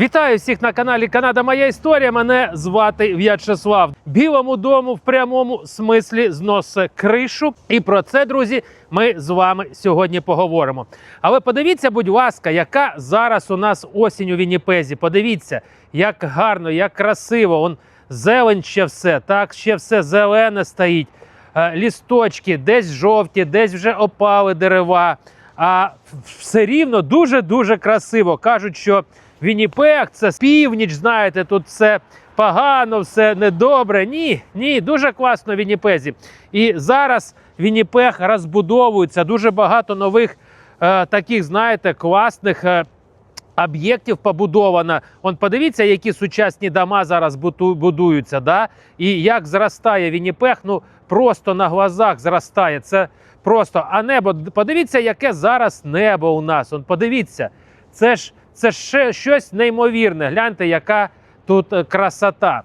Вітаю всіх на каналі Канада Моя Історія. Мене звати В'ячеслав. Білому дому в прямому смислі зносить кришу. І про це, друзі, ми з вами сьогодні поговоримо. Але подивіться, будь ласка, яка зараз у нас осінь у Вінніпезі. Подивіться, як гарно, як красиво. Он зелень ще все, так ще все зелене стоїть. Е, Лісточки, десь жовті, десь вже опали дерева. А все рівно дуже дуже красиво. Кажуть, що Вінніпег це північ, знаєте, тут все погано, все недобре. Ні, ні, дуже класно в Вінніпезі. І зараз Вінніпег розбудовується. Дуже багато нових е, таких, знаєте, класних. Е, Об'єктів побудовано. Он подивіться, які сучасні дома зараз будуються. Да? І як зростає Вінніпег, ну просто на глазах зростає. Це просто. А небо, подивіться, яке зараз небо у нас. Он подивіться, це ж це ще щось неймовірне. Гляньте, яка тут е, красота.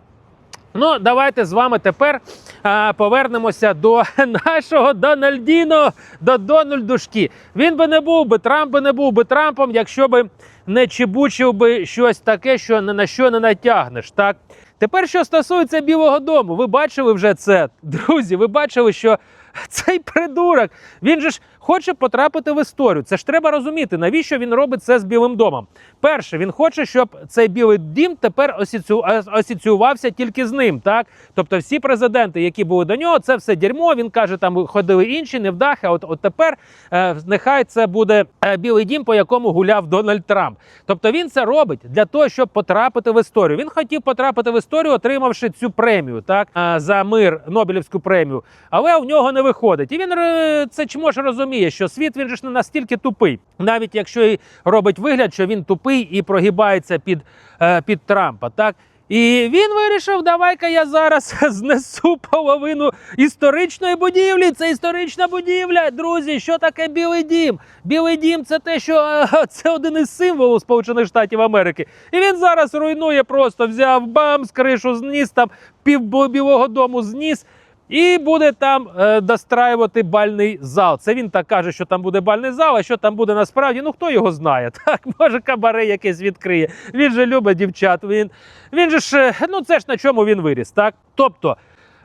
Ну, давайте з вами тепер е, повернемося до нашого Дональдіно, до Дональдушки. Він би не був би, Трамп би не був би Трампом, якщо би не чебучив би щось таке, що на що не натягнеш. Так тепер, що стосується Білого Дому, ви бачили вже це, друзі. Ви бачили, що цей придурок він же ж хоче потрапити в історію. Це ж треба розуміти, навіщо він робить це з Білим домом. Перше, він хоче, щоб цей білий дім тепер асоцію- асоціювався тільки з ним. Так, тобто, всі президенти, які були до нього, це все дерьмо. Він каже, там ходили інші, невдахи. От, от тепер е, нехай це буде е, білий дім, по якому гуляв Дональд Трамп. Тобто він це робить для того, щоб потрапити в історію. Він хотів потрапити в історію, отримавши цю премію, так е, за мир, Нобелівську премію. Але у нього не виходить. І він е, це чомусь розуміє, що світ він же ж не настільки тупий, навіть якщо і робить вигляд, що він тупий і прогибається під, е, під Трампа. Так. І він вирішив, давай-ка я зараз знесу половину історичної будівлі. Це історична будівля. Друзі, що таке Білий Дім? Білий Дім це те, що е, це один із символів Сполучених Штатів Америки. І він зараз руйнує просто взяв бам, з кришу зніс, там пів бо- білого дому зніс. І буде там е, достраювати бальний зал. Це він так каже, що там буде бальний зал, а що там буде насправді, ну хто його знає. Так, може кабаре якесь відкриє. Він же любить дівчат. Він, він же ж, е, ну це ж на чому він виріс, так? Тобто,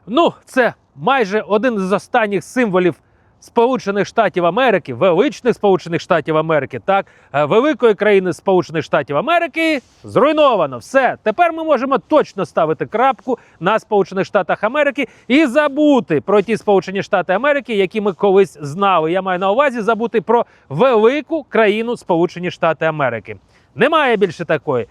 ну, це майже один з останніх символів Сполучених Штатів Америки, величних Сполучених Штатів Америки, так, е, великої країни Сполучених Штатів Америки зруйновано. Все. Тепер ми можемо точно ставити крапку на Сполучених Штатах Америки і забути про ті Сполучені Штати Америки, які ми колись знали. Я маю на увазі забути про велику країну Сполучені Штати Америки. Немає більше такої.